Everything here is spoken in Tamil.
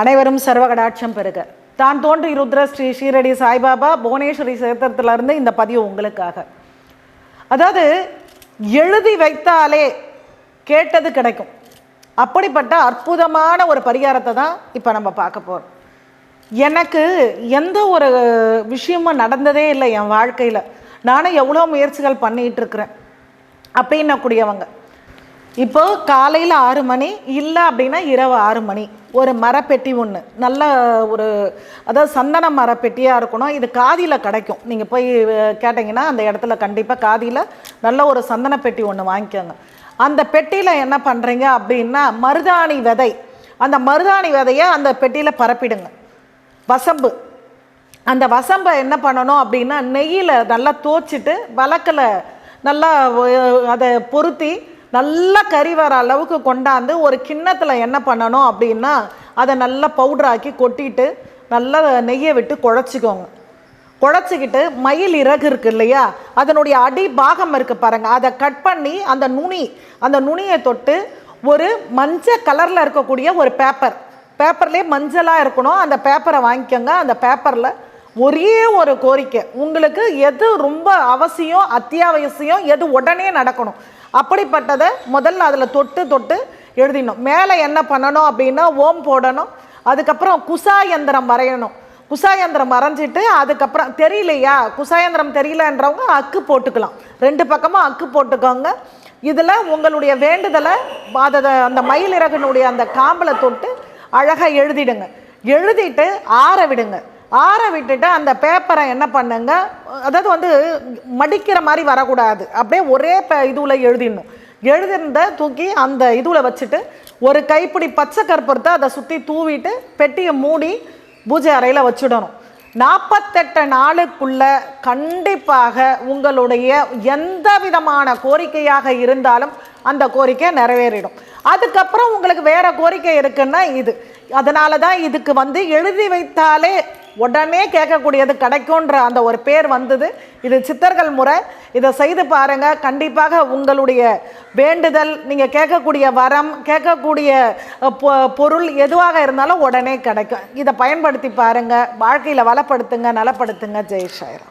அனைவரும் சர்வகடாட்சம் பெறுக. தான் தோன்றி ருத்ர ஸ்ரீ ஷீரடி சாய்பாபா புவனேஸ்வரி சேத்திரத்திலிருந்து இந்த பதிவு உங்களுக்காக. அதாவது எழுதி வைத்தாலே கேட்டது கிடைக்கும். அப்படிப்பட்ட அற்புதமான ஒரு பரிகாரத்தை தான் இப்போ நம்ம பார்க்க போகிறோம் எனக்கு எந்த ஒரு விஷயமும் நடந்ததே இல்லை என் வாழ்க்கையில். நானும் எவ்வளோ முயற்சிகள் பண்ணிகிட்டு இருக்கிறேன். அப்படின்னக்கூடியவங்க. இப்போ காலையில் ஆறு மணி இல்லை அப்படின்னா இரவு ஆறு மணி. ஒரு மரப்பெட்டி ஒன்று நல்ல ஒரு அதாவது சந்தன மரப்பெட்டியாக இருக்கணும். இது காதியில் கிடைக்கும். நீங்கள் போய் கேட்டிங்கன்னா அந்த இடத்துல கண்டிப்பாக காதியில் நல்ல ஒரு சந்தன பெட்டி ஒன்று வாங்கிக்கோங்க. அந்த பெட்டியில் என்ன பண்ணுறீங்க அப்படின்னா மருதாணி விதை. அந்த மருதாணி விதையை அந்த பெட்டியில் பரப்பிடுங்க. வசம்பு. அந்த வசம்பை என்ன பண்ணணும் அப்படின்னா நெய்யில் நல்லா தோச்சிட்டு விளக்கில் நல்லா அதை பொருத்தி நல்லா கறி வர அளவுக்கு கொண்டாந்து ஒரு கிண்ணத்தில் என்ன பண்ணணும் அப்படின்னா அதை நல்லா பவுடராக்கி கொட்டிட்டு நல்லா நெய்யை விட்டு குழச்சிக்கோங்க. குழச்சிக்கிட்டு மயில் இறகு இருக்கு இல்லையா அதனுடைய அடி பாகம் இருக்குது பாருங்க. அதை கட் பண்ணி அந்த நுனி அந்த நுனியை தொட்டு ஒரு மஞ்சள் கலரில் இருக்கக்கூடிய ஒரு பேப்பர் பேப்பர்லேயே மஞ்சளாக இருக்கணும். அந்த பேப்பரை வாங்கிக்கோங்க. அந்த பேப்பரில் ஒரே ஒரு கோரிக்கை. உங்களுக்கு எது ரொம்ப அவசியம் அத்தியாவசியம் எது உடனே நடக்கணும். அப்படிப்பட்டதை முதல்ல அதில் தொட்டு தொட்டு எழுதிடணும். மேலே என்ன பண்ணணும் அப்படின்னா ஓம் போடணும். அதுக்கப்புறம் குசாயந்திரம் வரையணும். குசாயந்திரம் வரைஞ்சிட்டு அதுக்கப்புறம் தெரியலையா? குசாயந்திரம் தெரியலன்றவங்க அக்கு போட்டுக்கலாம். ரெண்டு பக்கமும் அக்கு போட்டுக்கோங்க. இதில் உங்களுடைய வேண்டுதலை அதை அந்த மயிலிறகனுடைய அந்த காம்பலை தொட்டு அழகாக எழுதிடுங்க. எழுதிட்டு ஆற விடுங்க. ஆற விட்டுட்டு அந்த பேப்பரை என்ன பண்ணுங்க? அதாவது வந்து மடிக்கிற மாதிரி வரக்கூடாது. அப்படியே ஒரே ப இதுவில் எழுதிடணும். எழுதிருந்த தூக்கி அந்த இதுவில் வச்சுட்டு ஒரு கைப்பிடி பச்சை கற்பூரத்தை அதை சுற்றி தூவிட்டு பெட்டியை மூடி பூஜை அறையில் வச்சுடணும். நாற்பத்தெட்டு நாளுக்குள்ள கண்டிப்பாக உங்களுடைய எந்த விதமான கோரிக்கையாக இருந்தாலும் அந்த கோரிக்கை நிறைவேறிடும். அதுக்கப்புறம் உங்களுக்கு வேறு கோரிக்கை இருக்குன்னா இது. அதனால தான் இதுக்கு வந்து எழுதி வைத்தாலே உடனே கேட்கக்கூடியது கிடைக்கும்ன்ற அந்த ஒரு பேர் வந்தது. இது சித்தர்கள் முறை. இதை செய்து பாருங்க. கண்டிப்பாக உங்களுடைய வேண்டுதல் நீங்கள் கேட்கக்கூடிய வரம் கேட்கக்கூடிய பொ- பொருள் எதுவாக இருந்தாலும் உடனே கிடைக்கும். இதை பயன்படுத்தி பாருங்க. வாழ்க்கையில் வளப்படுத்துங்க நலப்படுத்துங்க. ஜெய் ஷாயிரம்